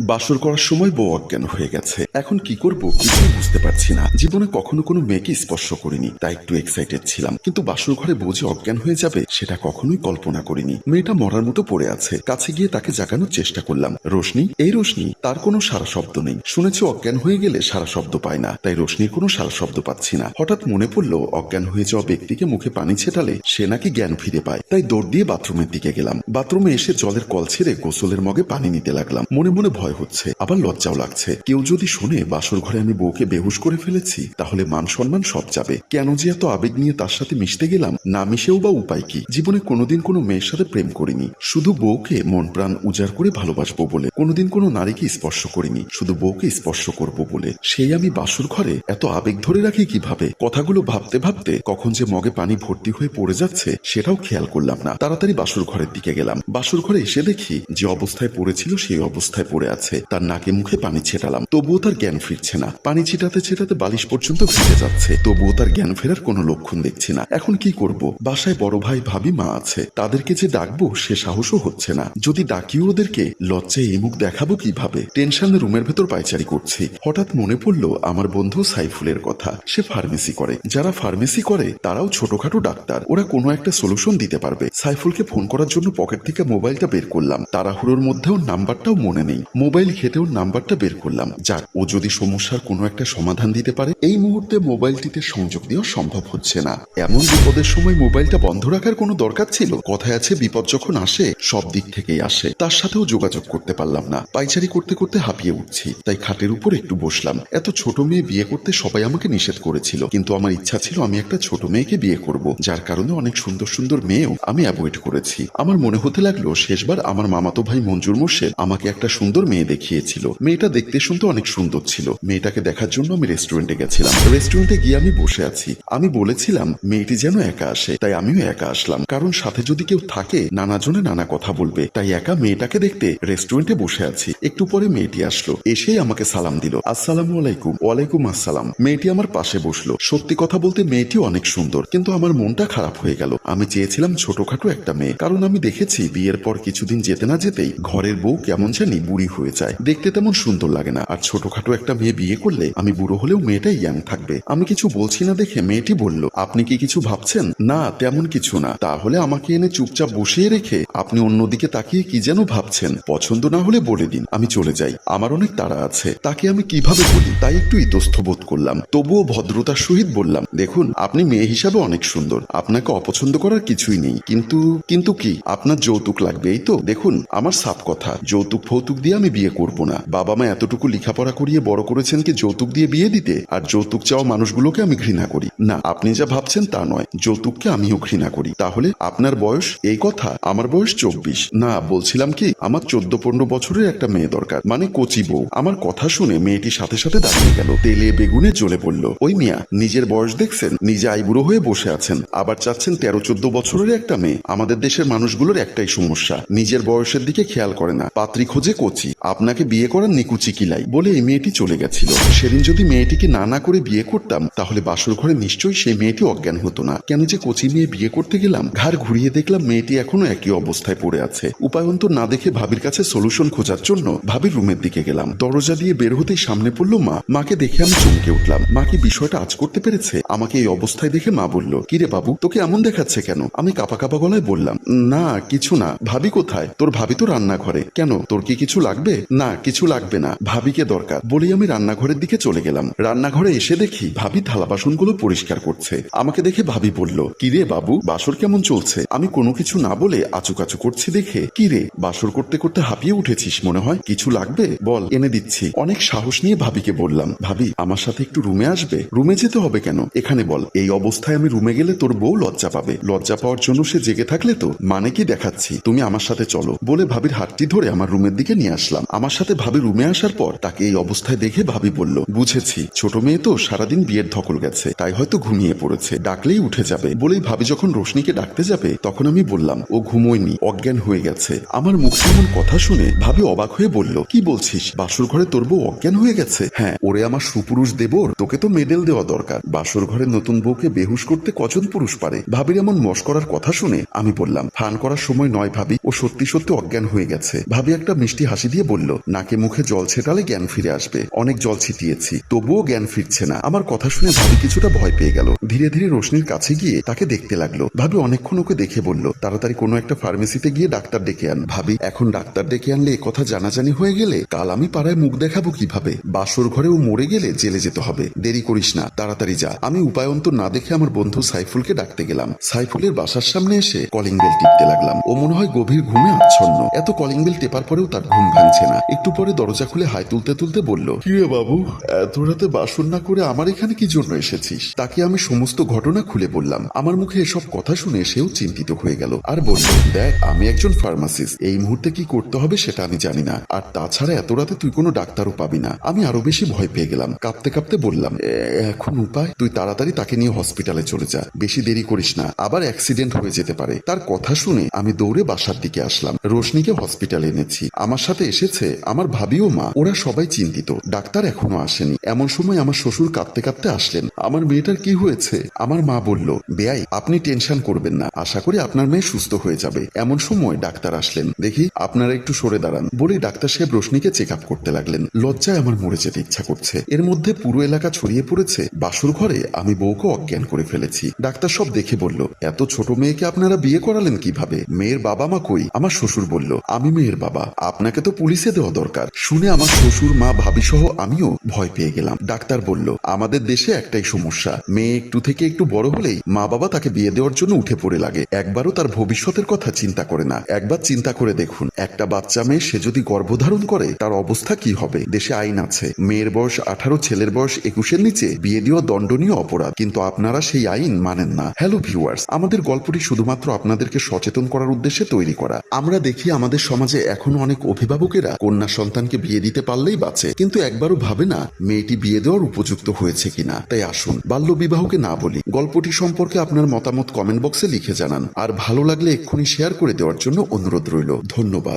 বাসর করার সময় বউ অজ্ঞান হয়ে গেছে। এখন কি করব কিছুই বুঝতে পারছি না। জীবনে কখনো কোনো মেয়েকে স্পর্শ করিনি, তাই একটু এক্সাইটেড ছিলাম। কিন্তু বাসর ঘরে বউ যে অজ্ঞান হয়ে যাবে, সেটা কখনোই কল্পনা করিনি। মেয়েটা মরার মতো পড়ে আছে। কাছে গিয়ে তাকে জাগানোর চেষ্টা করলাম। রোশনি? এই রোশনি, তার কোনো সারা শব্দ নেই। শুনেছি অজ্ঞান হয়ে গেলে সারা শব্দ পায় না, তাই রোশনির কোনো সারা শব্দ পাচ্ছি না। হঠাৎ মনে পড়ল, অজ্ঞান হয়ে যাওয়া ব্যক্তিকে মুখে পানি ছেটালে সে নাকি জ্ঞান ফিরে পায়। তাই দৌড় দিয়ে বাথরুমের দিকে গেলাম। বাথরুমে এসে জলের কল ছেড়ে গোসলের মগে পানি নিতে লাগলাম। মনে মনে ভয় হচ্ছে, আবার লজ্জাও লাগছে। কেউ যদি শুনে, বাসর ঘরে আমি বউকে বেহুশ করে ফেলেছি, তাহলে মান সম্মান সব যাবে। কেন যে এত আবেগ নিয়ে তার সাথে মিশতে গেলাম, না মিশেও বা উপায় কি? জীবনে কোনোদিন কোনো মেয়ের সাথে প্রেম করিনি। শুধু বউকে মন প্রাণ উজাড় করে ভালোবাসবো বলে। কোনোদিন কোনো নারীকে স্পর্শ করিনি, শুধু বউকে স্পর্শ করব বলে। সেই আমি বাসর ঘরে এত আবেগ ধরে রাখি কীভাবে? কথাগুলো ভাবতে ভাবতে কখন যে মগে পানি ভর্তি হয়ে পড়ে যাচ্ছে, সেটাও খেয়াল করলাম না। তাড়াতাড়ি বাসর ঘরের দিকে গেলাম। বাসর ঘরে এসে দেখি, যে অবস্থায় পড়েছিল, সেই অবস্থায় পড়ে আছে। তার নাকে মুখে পানি ছেটালাম। তবুও তার জ্ঞান ফিরছে না। পানি ছিটাতে ছিটাতে বালিশ পর্যন্ত ভিজে যাচ্ছে। তবুও তার জ্ঞান ফেরার কোনো লক্ষণ দেখছি না। এখন কি করব? বাসায় বড় ভাই ভাবি মা আছে। তাদেরকে যে ডাকবো, সে সাহসও হচ্ছে না। যদি ডাকিও ওদেরকে, লজ্জায় এই মুখ দেখাবো কীভাবে? টেনশনে রুমের ভেতর পায়চারি করছি। হঠাৎ মনে পড়ল, আমার বন্ধু সাইফুলের কথা। সে ফার্মেসি করে। যারা ফার্মেসি করে, তারাও ছোটখাটো ডাক্তার। ওরা কোনো একটা সলিউশন দিতে পারবে। সাইফুলকে ফোন করার জন্য পকেট থেকে মোবাইলটা বের করলাম। তাড়াহুড়োর মধ্যে ওর নাম্বারটাও মনে নেই। মোবাইল ঘেটে ওর নাম্বারটা বের করলাম। যাক, ও যদি সমস্যার কোনো একটা সমাধান দিতে পারে, এই মুহূর্তে মোবাইলটিতে সংযোগ দেওয়া সম্ভব হচ্ছে না। এমন বিপদের সময় মোবাইলটা বন্ধ রাখার কোনো দরকার ছিল? কথায় আছে, বিপদ যখন আসে, সব দিক থেকেই আসে। তার সাথেও যোগাযোগ করতে পারলাম না। পাইচারি করতে করতে হাঁপিয়ে উঠছি। তাই খাটের উপর একটু বসলাম। এত ছোট মেয়ে বিয়ে করতে সবাই আমাকে নিষেধ করেছিল। কিন্তু আমার ইচ্ছা ছিল আমি একটা ছোট মেয়েকে বিয়ে করব। যার কারণে অনেক সুন্দর সুন্দর মেয়েও আমি অ্যাভয়েড করেছি। আমার মনে হতে লাগল, শেষবার আমার মামাতো ভাই মঞ্জুর মোর্শেদ আমাকে একটা সুন্দর মেয়ে দেখিয়েছিল। মেয়েটা দেখতে শুনতে অনেক সুন্দর ছিল। মেয়েটাকে দেখার জন্য আমি রেস্টুরেন্টে গেছিলাম। রেস্টুরেন্টে গিয়ে আমি বসে আছি। আমি বলেছিলাম, মেয়েটি যেন একা আসে। তাই আমিও একা আসলাম। কারণ সাথে যদি কেউ থাকে নানা জনে নানা কথা বলবে। তাই একা মেয়েটাকে দেখতে রেস্টুরেন্টে বসে আছি। একটু পরে মেয়েটি আসলো। এসেই আমাকে সালাম দিল। আসসালামু আলাইকুম। ওয়ালাইকুম আসসালাম। মেয়েটি আমার পাশে বসল। সত্যি কথা বলতে মেয়েটি অনেক সুন্দর। কিন্তু আমার মনটা খারাপ হয়ে গেল। আমি চেয়েছিলাম ছোটখাটো একটা মেয়ে। কারণ আমি দেখেছি বিয়ের পর কিছুদিন যেতে না যেতেই ঘরের বউ কেমন জানি বুড়ি হয়ে যায়। দেখতে তেমন সুন্দর লাগে না। আর ছোটখাটো একটা মেয়ে বিয়ে করলে আমি বুড়ো হলেও মেয়েটা ইয়াং থাকবে। আমি কিছু বলছি না দেখে মেয়েটি বলল, আপনি কি কিছু ভাবছেন? না, তেমন কিছু না। তাহলে আমাকে এনে চুপচাপ বসিয়ে রেখে আপনি অন্যদিকে তাকিয়ে কি যেন ভাবছেন? পছন্দ না হলে বলে দিন, আমি চলে যাই। আমার অনেক তাড়া আছে। তাকে আমি কীভাবে বলি? তাই একটু ইতস্থ বোধ করলাম। তবুও ভদ্রতার সহিত বললাম, দেখুন, আপনি মেয়ে হিসাবে অনেক সুন্দর। আপনাকে অপছন্দ করার কিছুই নেই। কিন্তু কিন্তু কি? আপনার যৌতুক লাগবে, এই তো? দেখুন, আমার সাপ কথা। যৌতুক ফৌতুক দিয়ে আমি বিয়ে করব না। বাবা মা এতটুকু লেখাপড়া করিয়ে বড় করেছেন কি যৌতুক দিয়ে বিয়ে দিতে? আর যৌতুক চাওয়া মানুষগুলোকে আমি ঘৃণা করি। না, আপনি যা ভাবছেন তা নয়। যৌতুককে আমিও ঘৃণা করি। তাহলে আপনার বয়স? এই কথা? আমার বয়স চব্বিশ। না, বলছিলাম কি, আমার চোদ্দ পনেরো বছরের একটা মেয়ে দরকার। মানে কচি বউ। আমার কথা শুনে মেয়েটি সাথে সাথে দাঁড়িয়ে গেল। তেলে বেগুনে জ্বলে পড়ল। ওই মিয়া, নিজের বয়স দেখছেন? নিজে আইবুড়ো হয়ে বসে আছেন। আবার চাচ্ছেন তেরো চোদ্দ বছরের একটা মেয়ে। আমাদের দেশের মানুষগুলোর একটাই সমস্যা। নিজের বয়সের দিকে খেয়াল করে না। পাত্রী খোঁজে কচি। আপনাকে বিয়ে করার নিকুচি কিলাই বলে এই মেয়েটি চলে গেছিল। সেদিন যদি মেয়েটিকে না না করে বিয়ে করতাম, তাহলে বাসর ঘরে নিশ্চয়ই সেই মেয়েটি অজ্ঞান হতো না। কেন যে কচি নিয়ে বিয়ে করতে গেলাম, ঘাড় ঘুরিয়ে দেখলাম মেয়েটি এখনও একই অবস্থায় পড়ে আছে। উপায়ন্তর না দেখে ভাবির কাছে সলিউশন খোঁজার জন্য ভাবির রুমের দিকে গেলাম। দরজা দিয়ে বের হতেই সামনে পড়ল মা। মাকে দেখে আমি চমকে উঠলাম। মা কি বিষয়টা আজ করতে পেরেছে? আমাকে এই অবস্থায় দেখে মা বলল, কিরে বাবু, তোকে এমন দেখাচ্ছে কেন? আমি কাপা কাপা গলায় বললাম, না, কিছু না। ভাবি কোথায়? তোর ভাবি তো রান্নাঘরে। কেন? তোর কি কিছু লাগবে? না, কিছু লাগবে না, ভাবিকে দরকার। বলেই আমি রান্নাঘরের দিকে চলে গেলাম। রান্নাঘরে এসে দেখি ভাবি থালা বাসনগুলো পরিষ্কার করছে। আমাকে দেখে ভাবি বলল কিরে বাবু, বাসর কেমন চলছে? আমি কোনো কিছু না বলে আচুকাচু করছি দেখে। কিরে বাসর করতে করতে হাঁপিয়ে উঠেছিস মনে হয়? কিছু লাগবে? বল, এনে দিচ্ছি। অনেক সাহস নিয়ে ভাবিকে বললাম, ভাবি, আমার সাথে একটু রুমে আসবে? রুমে যেতে হবে কেন? এখানে বল, এই অবস্থায় আমি রুমে গেলে তোর বউ লজ্জা পাবে। লজ্জা পাওয়ার জন্য সে জেগে থাকলে তো মানে কি দেখাচ্ছি? তুমি আমার সাথে চলো। বলে ভাবির হাতটি ধরে আমার রুমের দিকে নিয়ে আসলাম। আমার সাথে ভাবি রুমে আসার পর তাকে এই অবস্থায় দেখে ভাবি বলল, বুঝেছি, ছোট মেয়ে তো সারাদিন বিয়ের ধকল গেছে, তাই হয়তো ঘুমিয়ে পড়েছে, ডাকলেই উঠে যাবে। বলেই ভাবি যখন রোশনিকে ডাকতে যাবে, তখন আমি বললাম, ও ঘুমোয়নি, অজ্ঞান হয়ে গেছে। আমার মুখে কথা শুনে ভাবি অবাক হয়ে বলল, কি বলছিস? বাসর ঘরে তোর বউ অজ্ঞান হয়ে গেছে? হ্যাঁ ওরে আমার সুপুরুষ দেবর, তোকে তো মেডেল দেওয়া দরকার। বাসর ঘরে নতুন বউকে বেহুশ করতে কজন পুরুষ পারে? ভাবির এমন মশ করার কথা শুনে আমি বললাম ফান করার সময় নয় ভাবি, ও সত্যি সত্যি অজ্ঞান হয়ে গেছে। ভাবি একটা মিষ্টি হাসি দিয়ে বলল, নাকে মুখে জল ছেটালে জ্ঞান ফিরে আসবে। অনেক জল ছিটিয়েছি। তবুও জ্ঞান ফিরছে না। আমার কথা শুনে ভাবি কিছুটা ভয় পেয়ে গেল। ধীরে ধীরে রোশনির কাছে গিয়ে তাকে দেখতে লাগল। ভাবি অনেকক্ষণ ওকে দেখে বলল, তাড়াতাড়ি কোনো একটা ফার্মেসিতে গিয়ে ডাক্তার ডেকে আন। ভাবি, এখন ডাক্তার ডেকে আনলে কথা জানাজানি হয়ে গেলে কাল আমি পাড়ায় মুখ দেখাবো কীভাবে? বাসর ঘরে ও মরে গেলে জেলে যেতে হবে। দেরি করিস না, তাড়াতাড়ি যা। আমি উপায়ন্তর না দেখে আমার বন্ধু সাইফুলকে ডাকতে গেলাম। সাইফুলের বাসার সামনে এসে কলিং বেল টিপতে লাগলাম। ও মনে হয় গভীর ঘুমে আচ্ছন্ন। এত কলিং বেল টেপার পরেও তার ঘুম ভাঙছে না। একটু পরে দরজা খুলে হাই তুলতে তুলতে বলল, কি রে বাবু, এত রাতে বাসন না করে আমার এখানে কি জন্য এসেছিস? তাকে আমি সমস্ত ঘটনা খুলে বললাম। আমার মুখে এসব কথা শুনে সেও চিন্তিত হয়ে গেল আর বলল, দেখ, আমি একজন ফার্মাসিস্ট। এই মুহূর্তে কি করতে হবে সেটা আমি জানি না। আর তাছাড়া এত রাতে তুই কোনো ডাক্তারও পাবি না। আমি আরও বেশি ভয় পেয়ে গেলাম। কাঁপতে কাঁপতে বললাম এখন উপায়? তুই তাড়াতাড়ি তাকে নিয়ে হসপিটালে চলে যা। বেশি দেরি করিস না। আবার অ্যাক্সিডেন্ট হয়ে যেতে পারে। তার কথা শুনে আমি দৌড়ে বাসার দিকে আসলাম। রোশনিকে হসপিটালে এনেছি। আমার সাথে এসেছে আমার ভাবি ও মা। ওরা সবাই চিন্তিত। ডাক্তার এখনও আসেনি। এমন সময় আমার শ্বশুর কাঁদতে কাঁদতে আসলেন। আমার মেয়েটার কি হয়েছে? আমার মা বলল, বেয়াই, আপনি টেনশন করবেন না। আশা করি আপনার মেয়ে সুস্থ হয়ে যাবে। এমন সময় ডাক্তার আসলেন। দেখি, আপনারা একটু সরে দাঁড়ান। বলে ডাক্তার সাহেব রোশনিকে চেক আপ করতে লাগলেন। লজ্জায় আমার মরে যেতে ইচ্ছা করছে। এর মধ্যে পুরো এলাকা ছড়িয়ে পড়েছে। বাসুর ঘরে আমি বউকে অজ্ঞান করে ফেলেছি। ডাক্তার সব দেখে বলল, এত ছোট মেয়েকে আপনারা বিয়ে করালেন কীভাবে? মেয়ের বাবা মা কই? আমার শ্বশুর বলল, আমি মেয়ের বাবা। আপনাকে তো পুলিশে দেওয়া দরকার। শুনে আমার শ্বশুর, মা ভাবি সহ আমিও ভয় পেয়ে গেলাম। ডাক্তার বলল, আমাদের দেশে একটাই সমস্যা। মেয়ে একটু থেকে একটু বড় হলেই মা বাবা তাকে বিয়ে দেওয়ার জন্য উঠে পড়ে লাগে। একবারও তার ভবিষ্যতের কথা চিন্তা করে না। একবার চিন্তা করে দেখুন, একটা বাচ্চা মেয়ে সে যদি গর্ভধারণ করে, তার অবস্থা কি হবে? দেশে আইন আছে। মেয়ের বয়স আঠারো, ছেলের বয়স একুশের নিচে বিয়ে দেওয়া দণ্ডনীয় অপরাধ। কিন্তু আপনারা সেই আইন মানেন না। হ্যালো ভিউয়ার্স আমাদের গল্পটি শুধুমাত্র আপনাদেরকে সচেতন করার উদ্দেশ্যে তৈরি করা। আমরা দেখি আমাদের সমাজে এখনও অনেক অভিভাবকেরা কন্যা সন্তানকে বিয়ে দিতে পারলেই বাঁচে। কিন্তু একবারও ভাবে না, মেয়েটি বিয়ে দেওয়ার উপযুক্ত হয়েছে কিনা। তাই আসুন বাল্য বিবাহকে না বলি। গল্পটি সম্পর্কে আপনার মতামত কমেন্ট বক্সে লিখে জানান। আর ভালো লাগলে এক্ষুনি শেয়ার করে দেওয়ার জন্য অনুরোধ রইল। ধন্যবাদ।